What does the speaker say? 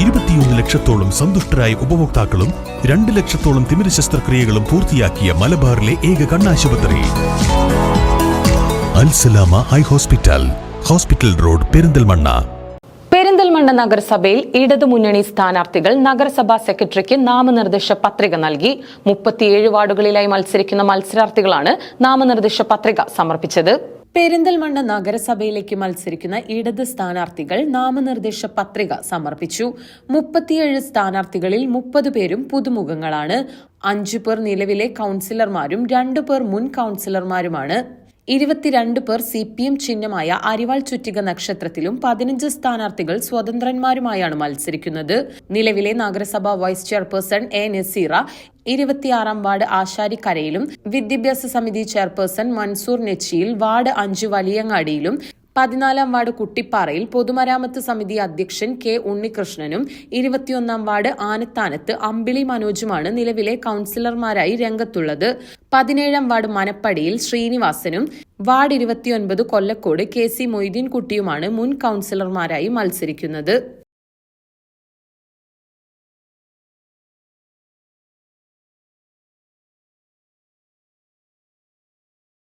ഇരുപത്തിയൊന്ന് ലക്ഷത്തോളം സന്തുഷ്ടരായ ഉപഭോക്താക്കളും രണ്ട് ലക്ഷത്തോളം തിമിര ശസ്ത്രക്രിയകളും പൂർത്തിയാക്കിയ മലബാറിലെ ഏക കണ്ണാശുപത്രി. Alsalama eye hospital hospital road Perinthalmanna. Perinthalmanna നഗരസഭയിൽ ഇടതുമുന്നണി സ്ഥാനാർത്ഥികൾ നഗരസഭാ സെക്രട്ടറിക്ക് നാമനിർദ്ദേശ പത്രിക നൽകി. മുപ്പത്തിയേഴ് വാർഡുകളിലായി മത്സരിക്കുന്ന മത്സരാർത്ഥികളാണ് നാമനിർദ്ദേശ പത്രിക സമർപ്പിച്ചത്. പെരിന്തൽമണ്ണ നഗരസഭയിലേക്ക് മത്സരിക്കുന്ന ഇടത് സ്ഥാനാർത്ഥികൾ നാമനിർദ്ദേശ പത്രിക സമർപ്പിച്ചു. മുപ്പത്തിയേഴ് സ്ഥാനാർത്ഥികളിൽ മുപ്പത് പേരും പുതുമുഖങ്ങളാണ്. അഞ്ചു പേർ നിലവിലെ കൌൺസിലർമാരും രണ്ടു പേർ മുൻ കൌൺസിലർമാരുമാണ്. ഇരുപത്തിരണ്ട് പേർ സി പി എം ചിഹ്നമായ അരിവാൾ ചുറ്റിക നക്ഷത്രത്തിലും പതിനഞ്ച് സ്ഥാനാർത്ഥികൾ സ്വതന്ത്രന്മാരുമായാണ് മത്സരിക്കുന്നത്. നിലവിലെ നഗരസഭാ വൈസ് ചെയർപേഴ്സൺ എ നസീറ ഇരുപത്തിയാറാം വാർഡ് ആശാരിക്കരയിലും വിദ്യാഭ്യാസ സമിതി ചെയർപേഴ്സൺ മൻസൂർ നെച്ചിയിൽ വാർഡ് അഞ്ച് വലിയങ്ങാടിയിലും പതിനാലാം വാർഡ് കുട്ടിപ്പാറയിൽ പൊതുമരാമത്ത് സമിതി അധ്യക്ഷൻ കെ ഉണ്ണികൃഷ്ണനും ഇരുപത്തിയൊന്നാം വാർഡ് ആനത്താനത്ത് അമ്പിളി മനോജുമാണ് നിലവിലെ കൌൺസിലർമാരായി രംഗത്തുള്ളത്. പതിനേഴാം വാർഡ് മനപ്പടിയിൽ ശ്രീനിവാസനും വാർഡ് ഇരുപത്തിയൊൻപത് കൊല്ലക്കോട് കെ സി മൊയ്തീൻകുട്ടിയുമാണ് മുൻ കൌൺസിലർമാരായി മത്സരിക്കുന്നത്.